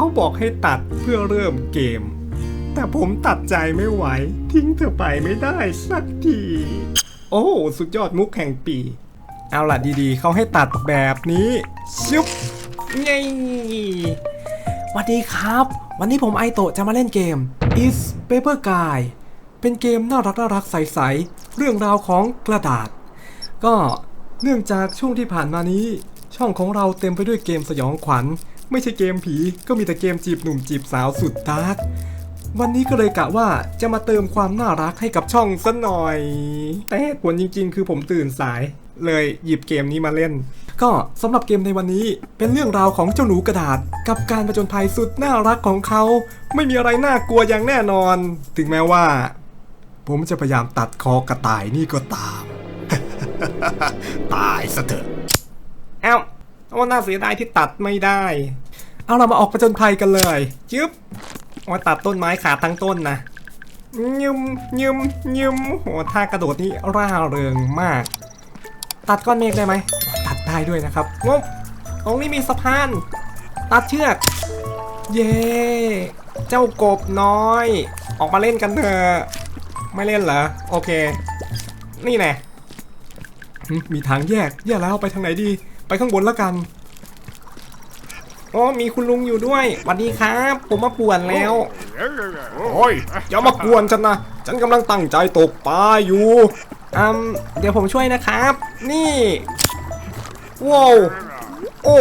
เขาบอกให้ตัดเพื่อเริ่มเกม แต่ผมตัดใจไม่ไหว ทิ้งเธอไปไม่ได้สักที โอ้สุดยอดมุกแห่งปี เอาล่ะดีๆ เขาให้ตัดแบบนี้ชุบไงสวัสดีครับ วันนี้ผมไอโตะจะมาเล่นเกม Is Paper Guy เป็นเกมน่ารักน่ารักใสๆ เรื่องราวของกระดาษ ก็เนื่องจากช่วงที่ผ่านมานี้ ช่องของเราเต็มไปด้วยเกมสยองขวัญ ไม่ใช่เกมผีก็มีแต่เกมจีบหนุ่มจีบสาวสุดดาร์กวันนี้ก็เลยกะว่าจะมาเติมความน่ารักให้กับช่องสัหน่อย แต่เหตุผลจริง ๆ คือผมตื่นสาย เลยหยิบเกมนี้มาเล่น ก็สำหรับเกมในวันนี้เป็นเรื่องราวของเจ้าหนูกระดาษ กับการประจนภัยสุดน่ารักของเขา ไม่มีอะไรน่ากลัวอย่างแน่นอน ถึงแม้ว่า ผมจะพยายามตัดคอกระต่ายนี่ก็ตาม ตายซะเถอะเอ้าว่าน่าเสียดายที่ตัดไม่ได้ เอาเรามาออกประจนภัยกันเลยจึ๊บว่าตัดต้นไม้ขาดทั้งต้นนะยืมยืมยืมโหท่ากระโดดนี่ร่าเริงมาก ตัดก้อนเมฆได้ไหมตัดได้ด้วยนะครับงบตรงนี้มีสะพาน ตัดเชือก เย้เจ้ากบน้อย ออกมาเล่นกันเถอะไม่เล่นเหรอโอเค นี่แน่มีทางแยกแยกแล้วไปทางไหนดี ไปข้างบนแล้วกัน โอ้มีคุณลุงอยู่ด้วยสวัสดีครับ ผมมาป่วนแล้ว โอ้ยอย่ามากวนฉันนะ ฉันกำลังตั้งใจตกปลาอยู่อืมเดี๋ยวผมช่วยนะครับ นี่ว้าวโอ้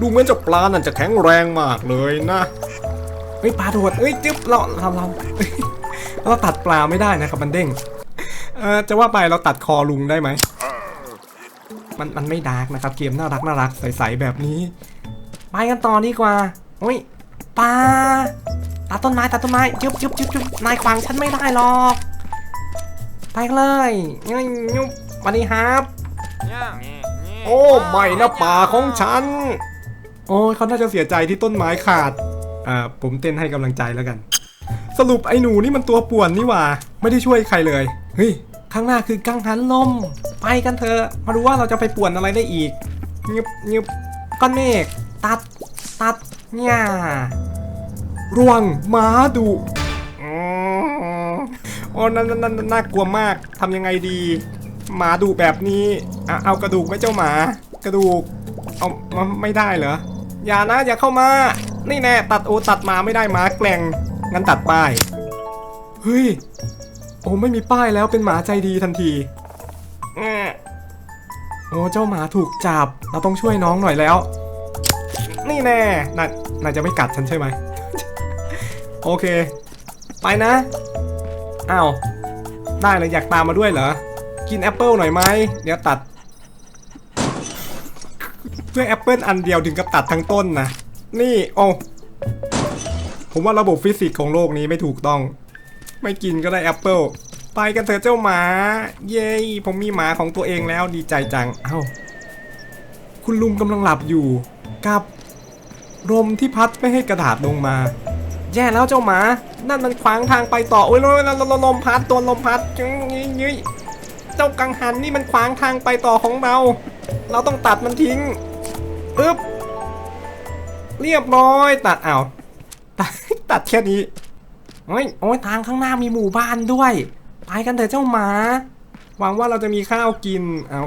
ดูเหมือนเจะปลานั่นจะแข็งแรงมากเลยนะเฮ้ยปลาโดดเอ้ยจึ๊บเราเราเราเราตัดปลาไม่ได้นะครับมันเด้งเออจะว่าไปเราตัดคอลุงได้ไหมมันมันไม่ดาร์กนะครับเกมน่ารักน่ารักใสๆแบบนี้ ไปกันต่อดีกว่าโอ้ยปลาตัดต้นไม้ตัดต้นไม้จุ๊บจุ๊บจุ๊บจุ๊บนายขวางฉันไม่ได้หรอก ไปกันเลยยุบยุบสวัสดีครับโอ้ไม่นะป่าของฉัน โอ้ยเขาน่าจะเสียใจที่ต้นไม้ขาด อ่าผมเต้นให้กำลังใจแล้วกัน สรุปไอ้หนูนี่มันตัวป่วนนี่หว่า ไม่ได้ช่วยใครเลยเฮ้ยข้างหน้าคือกังหันลม ไปกันเถอะมาดูว่าเราจะไปป่วนอะไรได้อีกงึบงึบก้อนเมฆ ตัด ตัดเนี่ยร่วงหมาดุอืมโอ้นั่นนั่นนั่นน่ากลัวมากทำยังไงดี หมาดุแบบนี้ เอากระดูกไหมเจ้าหมา กระดูก เอามาไม่ได้เหรอ อย่านะอย่าเข้ามา นี่แน่ตัดโอตัดหมาไม่ได้หมาแกล่ง งั้นตัดป้าย เฮ้ย โอ้ไม่มีป้ายแล้วเป็นหมาใจดีทันทีโอ้เจ้าหมาถูกจับ เราต้องช่วยน้องหน่อยแล้ว แน่นายนายจะไม่กัดฉันใช่ไหม โอเค ไปนะ อ้าว ได้เลยอยากตามมาด้วยเหรอ กินแอปเปิลหน่อยไหม เดี๋ยวตัด เพื่อแอปเปิลอันเดียวถึงกับตัดทั้งต้นนะ นี่ โอ้ ผมว่าระบบฟิสิกส์ของโลกนี้ไม่ถูกต้อง ไม่กินก็ได้แอปเปิลไปกันเถอะเจ้าหมา เย้ ผมมีหมาของตัวเองแล้วดีใจจัง เอ้า คุณลุงกำลังหลับอยู่กับ ลมที่พัดไม่ให้กระดาษลงมา แย่แล้วเจ้าหมา นั่นมันขวางทางไปต่อโอ้ยลมลมลมพัดตัวลมพัดยึ้ยยึ้ยเจ้ากังหันนี่มันขวางทางไปต่อของเรา เราต้องตัดมันทิ้งอึ๊บเรียบร้อยตัดเอาตัดตัดแค่นี้โอ้ยโอ้ยทางข้างหน้ามีหมู่บ้านด้วย ไปกันเถอะเจ้าหมา หวังว่าเราจะมีข้าวกินเอา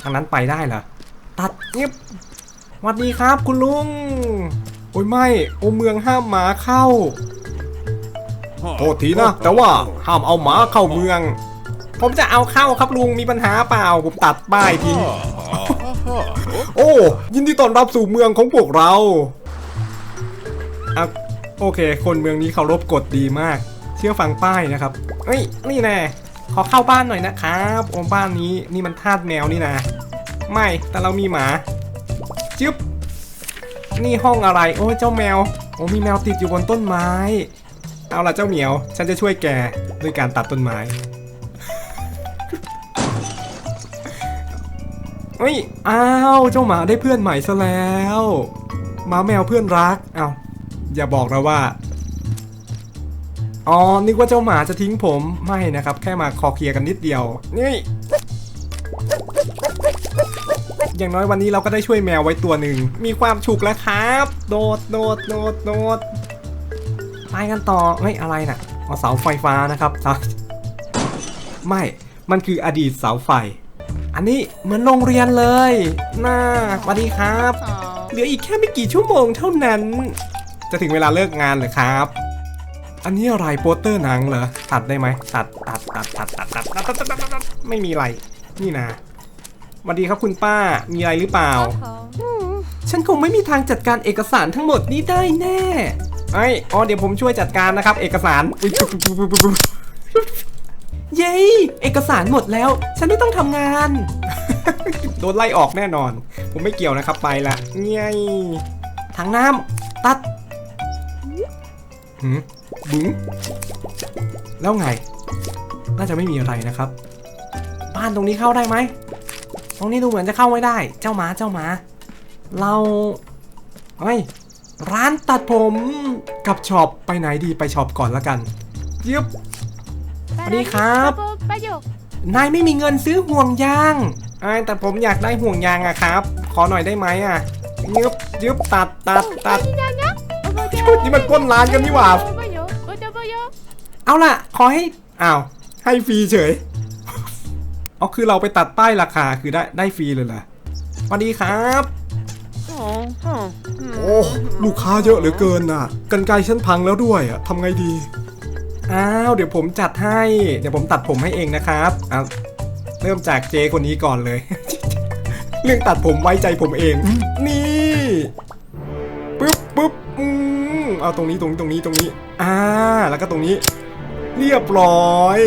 ทางนั้นไปได้เหรอตัดเงียบ วัสดีครับคุณลุง โอ้ยไม่โอเมืองห้ามหมาเข้า โทษทีนะ แต่ว่าห้ามเอาหมาเข้าเมือง ผมจะเอาเข้าครับลุงมีปัญหาเปล่า ผมตัดป้ายทิ้ง โอ้ ยินดีต้อนรับสู่เมืองของพวกเราอะโอเค คนเมืองนี้เคารพกฎดีมาก เชื่อฟังป้ายนะครับเอ้ย นี่แน่ขอเข้าบ้านหน่อยนะครับโอ้บ้านนี้นี่มันทาสแมวนี่นะ ไม่ แต่เรามีหมา จึ๊บนี่ห้องอะไร โอ้เจ้าแมว โอ้มีแมวติดอยู่บนต้นไม้ เอาล่ะเจ้าเหมียว ฉันจะช่วยแกด้วยการตัดต้นไม้เฮ้ย อ้าว เจ้าหมาได้เพื่อนใหม่ซะแล้วหมาแมวเพื่อนรัก เอาอย่าบอกนะว่า อ๋อ นึกว่าเจ้าหมาจะทิ้งผม ไม่นะครับ แค่มาคอเคลียร์กันนิดเดียว นี่ อย่างน้อยวันนี้เราก็ได้ช่วยแมวไว้ตัวหนึ่ง มีความฉุกแล้วครับ โดดโดดโดดโดดไปกันต่อเฮ้ยอะไรน่ะอ๋อเสาไฟฟ้านะครับเสาไม่ มันคืออดีตเสาไฟ อันนี้เหมือนโรงเรียนเลยน่าสวัสดีครับ เหลืออีกแค่ไม่กี่ชั่วโมงเท่านั้น จะถึงเวลาเลิกงานเหรอครับอันนี้อะไรโปสเตอร์หนังเหรอตัดได้ไหมตัดตัดตัดตัดตัดตัดตัดตัดตัดตัดตัดไม่มีอะไร นี่นะ สวัสดีครับคุณป้ามีอะไรหรือเปล่า ฉันคงไม่มีทางจัดการเอกสารทั้งหมดนี้ได้แน่ไอ้ยอ๋อเดี๋ยวผมช่วยจัดการนะครับ เอกสารอุ๊ยปุ๊บปุ๊บปุ๊บปุ๊บปุ๊บเย้เอกสารหมดแล้ว ฉันไม่ต้องทำงาน โดนไล่ออกแน่นอน ผมไม่เกี่ยวนะครับไปละเงี้ยถังน้ำตัดหืมบุ้งแล้วไง น่าจะไม่มีอะไรนะครับ บ้านตรงนี้เข้าได้ไหม ตรงนี้ดูเหมือนจะเข้าไม่ได้ เจ้าหมาเจ้าหมา เราเฮ้ยร้านตัดผมกับช็อปไปไหนดีไปช็อปก่อนละกันยึบสวัสดีครับประโยคนายไม่มีเงินซื้อห่วงยางไอ้แต่ผมอยากได้ห่วงยางอะครับ ขอหน่อยได้ไหมอะยึบยึบตัดตัดตัดนี่มันปล้นร้านกันนี่หว่าประโยประโยประโยเอาล่ะ ขอให้อ้าวให้ฟรีเฉย อ๋อคือเราไปตัดป้ายราคาคือได้ได้ฟรีเลยเหรอสวัสดีครับ โอ้ลูกค้าเยอะเหลือเกินน่ะ กันไกลฉันพังแล้วด้วยอะทำไงดี อ้าวเดี๋ยวผมจัดให้ เดี๋ยวผมตัดผมให้เองนะครับอะเริ่มจากเจคนนี้ก่อนเลย เรื่องตัดผมไว้ใจผมเอง นี่ปึ๊บปึ๊บอืมเอาตรงนี้ตรงนี้ตรงนี้ตรงนี้ อ่า แล้วก็ตรงนี้ เรียบร้อย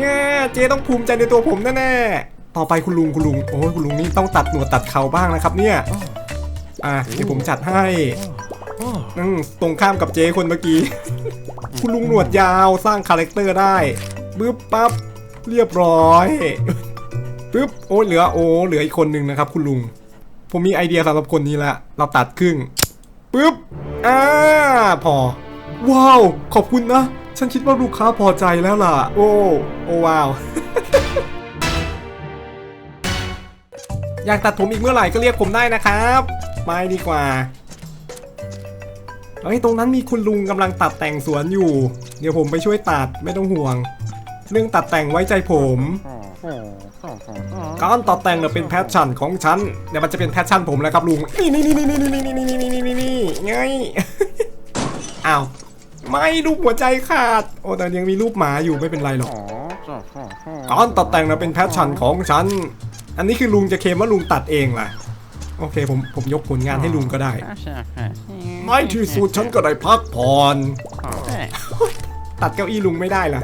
แง่เจต้องภูมิใจในตัวผมแน่ๆต่อไปคุณลุงคุณลุงโอ้ยคุณลุงนี่ต้องตัดหนวดตัดเขาบ้างนะครับ เนี่ยอะเดี๋ยวผมจัดให้อืมตรงข้ามกับเจคนเมื่อกี้ คุณลุงหนวดยาวสร้างคาแรคเตอร์ได้ปึ๊บปั๊บเรียบร้อยปึ๊บโอ้เหลือโอ้เหลืออีกคนหนึ่งนะครับ คุณลุง ผมมีไอเดียสำหรับคนนี้ละเราตัดครึ่งปึ๊บอ่าพอว้าว ขอบคุณนะ ฉันคิดว่าลูกค้าพอใจแล้วล่ะ โอ้ โอ้ว้าว อยากตัดผมอีกเมื่อไหร่ก็เรียกผมได้นะครับ ไม่ดีกว่าเฮ้ยตรงนั้นมีคุณลุงกำลังตัดแต่งสวนอยู่ เดี๋ยวผมไปช่วยตัดไม่ต้องห่วง เรื่องตัดแต่งไว้ใจผม การตัดแต่งเนี่ยเป็นแพชชั่นของฉันเดี๋ยวมันจะเป็นแพชชั่นผมแล้วครับลุง นี่นี่นี่นี่นี่นี่นี่นี่นี่นี่นี่ไงอ้าว ไม่รูปหัวใจขาด โอ้แต่ยังมีรูปหมาอยู่ไม่เป็นไรหรอกการตัดแต่งนะเป็นแพชชั่นของฉัน อันนี้คือลุงจะเคลมว่าลุงตัดเองล่ะ โอเคผมผมยกผลงานให้ลุงก็ได้ในที่สุดฉันก็ได้พักผ่อนตัดเก้าอี้ลุงไม่ได้ล่ะ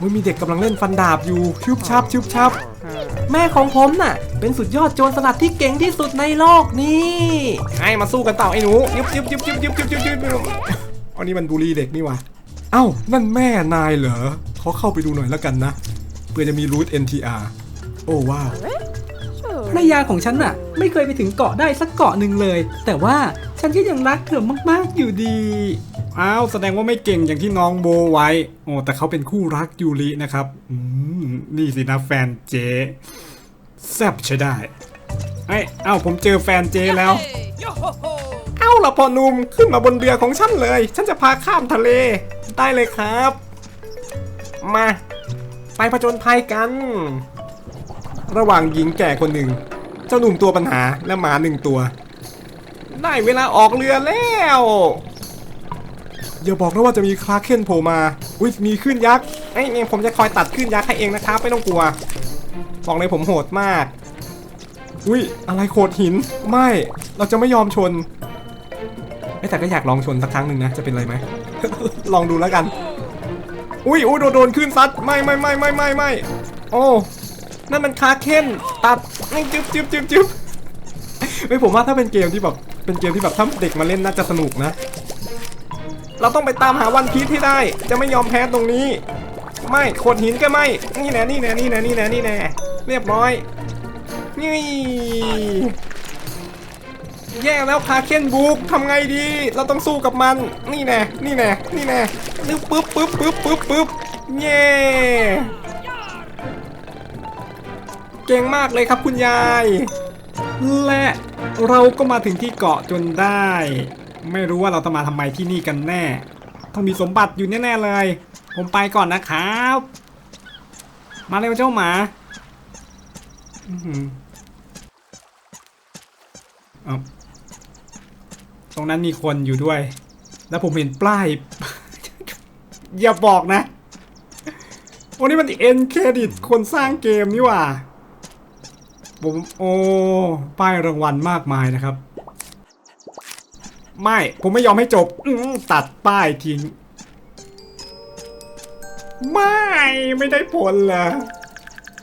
มันมีเด็กกำลังเล่นฟันดาบอยู่ชุบชับชุบชับ แม่ของผมน่ะ เป็นสุดยอดโจรสลัดที่เก่งที่สุดในโลกนี้ไอ้มาสู้กันต่อไอ้หนูยึบยึบยึบยึบยึบยึบยึบยึบยึบ อันนี้มันบูลลี่เด็กนี่วะเอ้า นั่นแม่นายเหรอขอเข้าไปดูหน่อยแล้วกันนะเพื่อจะมีรูท NTR โอ้ว้าวภรรยาของฉันน่ะ ไม่เคยไปถึงเกาะได้สักเกาะหนึ่งเลย แต่ว่าฉันก็ยังรักเธอมากๆอยู่ดีอ้าวแสดงว่าไม่เก่งอย่างที่น้องโบไว้โอ้แต่เขาเป็นคู่รักยูรินะครับอืมนี่สินะแฟนเจแซบใช้ได้ไอ้ยเอ้าผมเจอแฟนเจแล้ว เอ้าละพอหนุ่มขึ้นมาบนเรือของฉันเลย ฉันจะพาข้ามทะเลได้เลยครับ มา ไปผจญภัยกัน ระหว่างหญิงแก่คนหนึ่ง เจ้าหนุ่มตัวปัญหาและหมาหนึ่งตัว ได้เวลาออกเรือแล้วอย่าบอกนะว่าจะมีคลาเคนโผล่มาอุ้ยมีขึ้นยักษ์ไอ้เนี่ยผมจะคอยตัดขึ้นยักษ์ให้เองนะครับไม่ต้องกลัวบอกเลยผมโหดมาก อุ้ยอะไรโขดหิน ไม่ เราจะไม่ยอมชน แต่ก็อยากลองชนสักครั้งหนึ่งนะ จะเป็นไรไหม ลองดูแล้วกัน อุ้ยอุ้ยโดนโดนขึ้นซัด ไม่ไม่ไม่ไม่ไม่ไม่โอ้ นั่นมันคาเคนตัดจึ๊บจึ๊บจึ๊บจึ๊บเฮ้ยผมว่าถ้าเป็นเกมที่แบบ เป็นเกมที่แบบถ้าเด็กมาเล่นน่าจะสนุกนะ เราต้องไปตามหาวันพีชที่ได้ จะไม่ยอมแพ้ตรงนี้ ไม่โขดหินก็ไม่ นี่แน่นี่แน่นี่แน่นี่แน่นี่แน่เรียบร้อย นี่ แย่แล้วคาเคนบุกทำไงดี เราต้องสู้กับมัน นี่แน่ นี่แน่ นี่แน่นึกปึ๊บปึ๊บปึ๊บปึ๊บปึ๊บเย่เก่งมากเลยครับคุณยาย และเราก็มาถึงที่เกาะจนได้ ไม่รู้ว่าเราจะมาทำไมที่นี่กันแน่ ต้องมีสมบัติอยู่แน่ๆเลย ผมไปก่อนนะครับ มาเร็วเจ้าหมาอื้อหือเอ ตรงนั้นมีคนอยู่ด้วย แล้วผมเห็นป้าย อย่าบอกนะ โอ้นี่มันเอ็นเครดิตคนสร้างเกมนี่ว่า ผมโอ้ป้ายรางวัลมากมายนะครับ ไม่ ผมไม่ยอมให้จบตัดป้ายทิ้ง ไม่ ไม่ได้ผลเหรอ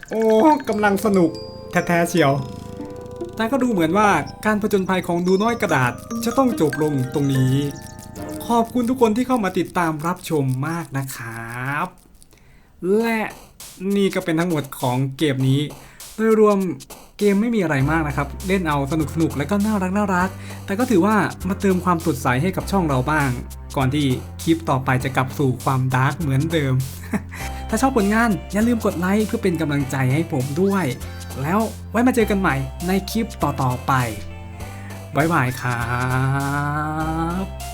โอ้กำลังสนุกแท้ๆเชียว แต่ก็ดูเหมือนว่าการผจญภัยของดูน้อยกระดาษจะต้องจบลงตรงนี้ ขอบคุณทุกคนที่เข้ามาติดตามรับชมมากนะครับ และนี่ก็เป็นทั้งหมดของเกมนี้ โดยรวมเกมไม่มีอะไรมากนะครับ เล่นเอาสนุกสนุกและก็น่ารักน่ารัก แต่ก็ถือว่ามาเติมความสดใสให้กับช่องเราบ้าง ก่อนที่คลิปต่อไปจะกลับสู่ความดาร์กเหมือนเดิม ถ้าชอบผลงานอย่าลืมกดไลค์เพื่อเป็นกำลังใจให้ผมด้วย แล้วไว้มาเจอกันใหม่ในคลิปต่อๆไปบ๊ายบายครับ